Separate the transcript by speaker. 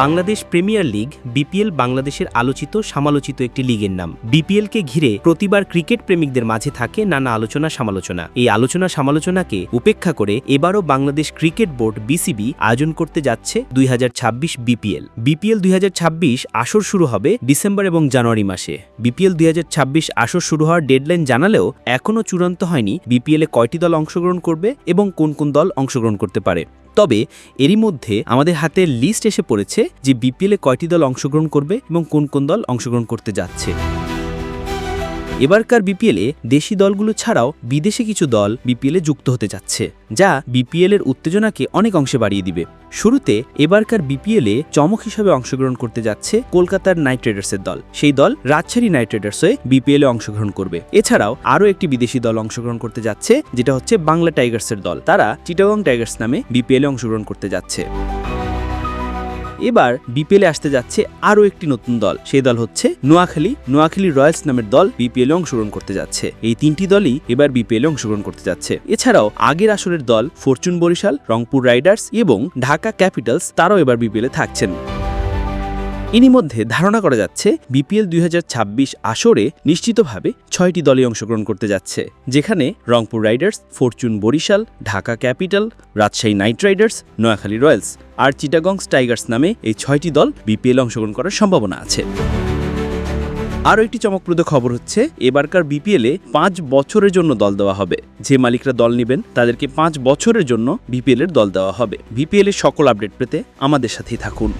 Speaker 1: Bangladesh premier league, BPL বাংলাদেশের আলোচিত সমালোচিত একটি লিগের নাম। বিপিএলকে ঘিরে প্রতিবার ক্রিকেট প্রেমিকদের মাঝে থাকে নানা আলোচনা সমালোচনা। এই আলোচনা সমালোচনাকে উপেক্ষা করে এবারও বাংলাদেশ ক্রিকেট বোর্ড বিসিবি আয়োজন করতে যাচ্ছে দুই হাজার ছাব্বিশ বিপিএল। বিপিএল দুই হাজার ছাব্বিশ আসর শুরু হবে ডিসেম্বর এবং জানুয়ারি মাসে। বিপিএল দুই হাজার ছাব্বিশ আসর শুরু হওয়ার ডেডলাইন জানালেও এখনও চূড়ান্ত হয়নি বিপিএলে কয়টি দল অংশগ্রহণ করবে এবং কোন কোন দল অংশগ্রহণ করতে পারে। তবে এরই মধ্যে আমাদের হাতে লিস্ট এসে পড়েছে যে বিপিএলে কয়টি দল অংশগ্রহণ করবে এবং কোন কোন দল অংশগ্রহণ করতে যাচ্ছে। এবারকার বিপিএলে দেশি দলগুলো ছাড়াও বিদেশি কিছু দল বিপিএলে যুক্ত হতে যাচ্ছে যা বিপিএল এর উত্তেজনাকে অনেক অংশে বাড়িয়ে দিবে। শুরুতে এবারকার বিপিএলে চমক হিসাবে অংশগ্রহণ করতে যাচ্ছে কলকাতার নাইট রাইডার্সের দল। সেই দল রাজশাহী নাইট রাইডার্স হয়ে বিপিএলে অংশগ্রহণ করবে। এছাড়াও আরও একটি বিদেশি দল অংশগ্রহণ করতে যাচ্ছে, যেটা হচ্ছে বাংলা টাইগার্সের দল। তারা চিটাগং টাইগার্স নামে বিপিএলে অংশগ্রহণ করতে যাচ্ছে। এবার বিপিএলে আসতে যাচ্ছে আরও একটি নতুন দল। সেই দল হচ্ছে নোয়াখালী। নোয়াখালী রয়্যালস নামের দল বিপিএলে অংশগ্রহণ করতে যাচ্ছে। এই তিনটি দলই এবার বিপিএলে অংশগ্রহণ করতে যাচ্ছে। এছাড়াও আগের আসরের দল ফরচুন বরিশাল, রংপুর রাইডার্স এবং ঢাকা ক্যাপিটালস, তারাও এবার বিপিএলে থাকছেন। এরই মধ্যে ধারণা করা যাচ্ছে বিপিএল দুই হাজার ছাব্বিশ আসরে নিশ্চিতভাবে ছয়টি দলে অংশগ্রহণ করতে যাচ্ছে, যেখানে Rangpur riders, fortune Barishal, Dhaka capital, Rajshahi knight riders, Noakhali royals আর চিটাগংস টাইগার্স নামে এই ছয়টি দল বিপিএল অংশগ্রহণ করার সম্ভাবনা আছে। আরও একটি চমকপ্রদ খবর হচ্ছে, এবারকার বিপিএলে পাঁচ বছরের জন্য দল দেওয়া হবে। যে মালিকরা দল নেবেন, তাদেরকে পাঁচ বছরের জন্য বিপিএল এর দল দেওয়া হবে। বিপিএল এর সকল আপডেট পেতে আমাদের সাথেই থাকুন।